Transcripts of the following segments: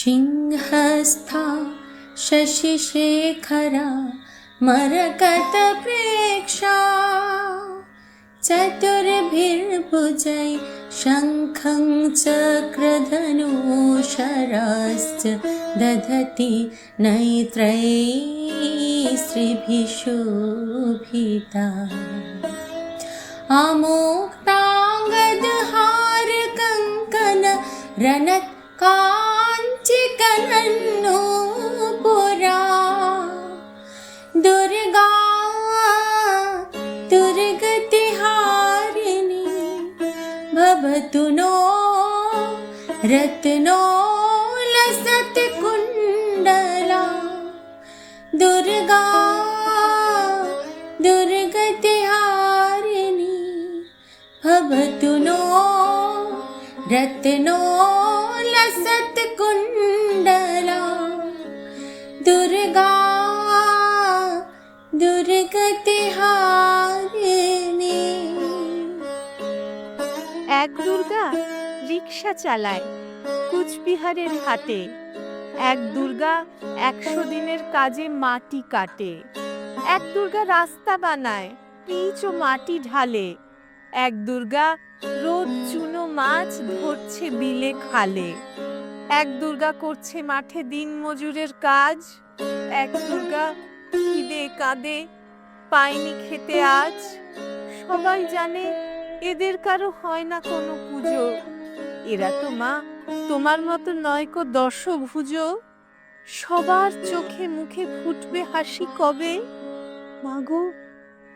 सिंहस्था शशिशेखरा मरकतप्रेक्षा चतुर्भिर्भुजै शङ्खं चक्रधनुशराश्च दधति नैत्रैः श्रीभिः शोभिता अमोक्ताङ्गदहारकङ्कन रनत् काञ्चिकनन्नूपुरा दुर्गा दुर्गतिहारिणी भवतु नो रत्नो लसत्कुण्डला दुर्गा दुर्गतिहारिणी भवतु नो रत्नो लसत्कुण्डला এক দুর্গা রিক্সা চালায় কুচবিহারের হাটে। এক দুর্গা একশো দিনের কাজে মাটি কাটে। এক দুর্গা রাস্তা বানায়, পিচ ও মাটি ঢালে। এক দুর্গা রোদ চুনো মাছ ধরছে বিলে খালে। এক দুর্গা করছে মাঠে দিন মজুরের কাজ। এক দুর্গা কাঁদে, পায়নি খেতে আজ। সবাই জানে এদের কারও হয় না কোনো পুজো। এরা তো মা, তোমার মতো নয় কো দশভুজ সবার চোখে মুখে ফুটবে হাসি কবে? মাগো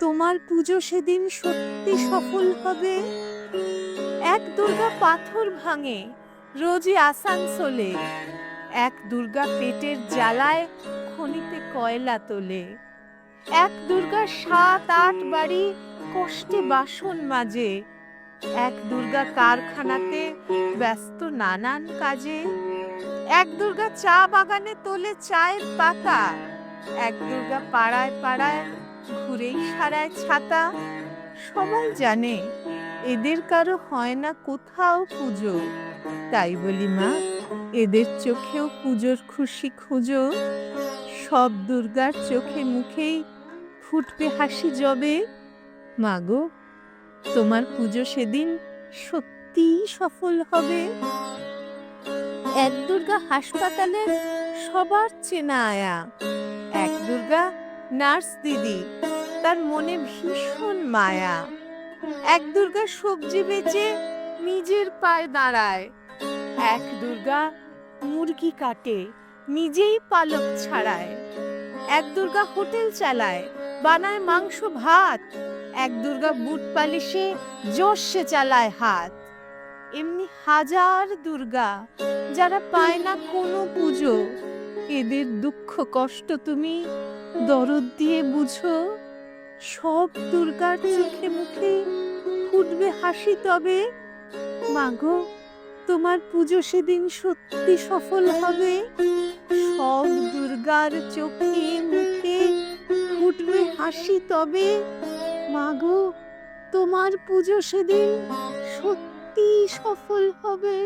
তোমার পুজো সেদিন সত্যি সফল হবে। এক দুর্গা পাথর ভাঙে রোজই আসানসোলে। এক দুর্গা পেটের জ্বালায় খনিতে কয়লা তোলে। এক দুর্গা সাত আট বাড়ি কষ্টে বাসন মাজে, এক দুর্গা কারখানাতে ব্যস্ত নানান কাজে, এক দুর্গা চা বাগানে তোলে চায়ের পাতা, এক দুর্গা পাড়ায় পাড়ায় ঘুরেই সারায় ছাতা। সবাই জানে, এদের কারও হয় না কোথাও পুজো। তাই বলি মা, এদের চোখেও পুজোর খুশি খুঁজো। সব দুর্গার চোখে মুখেই ফুটবে হাসি জবে। মাগো তোমার পুজো সেদিন সত্যি সফল হবে। এক দুর্গা হাসপাতালে সবার চেনা আয়া। এক দুর্গা নার্স দিদি, তার মনে ভীষণ মায়া। এক দুর্গা সবজি বেচে নিজের পায়ে দাঁড়ায়। এক দুর্গা মুরগি কাটে, নিজেই পালক ছাড়ায়। এক দুর্গা হোটেল চালায়, বানায় মাংস ভাত। এক দুর্গা বুট পালিশে জোশে চালায় হাত। এমনি হাজার দুর্গা যারা পায় না কোনো পুজো, এদের দুঃখ কষ্ট তুমি দরদ দিয়ে বুঝো। সব দুর্গার চোখে মুখে ফুটবে হাসি তবে, মাগো, তোমার পুজো সেদিন সত্যি সফল হবে। সব দুর্গার চোখে মুখে ফুটবে হাসি তবে মাগো তোমার পুজো সেদিন সত্যি সফল হবে।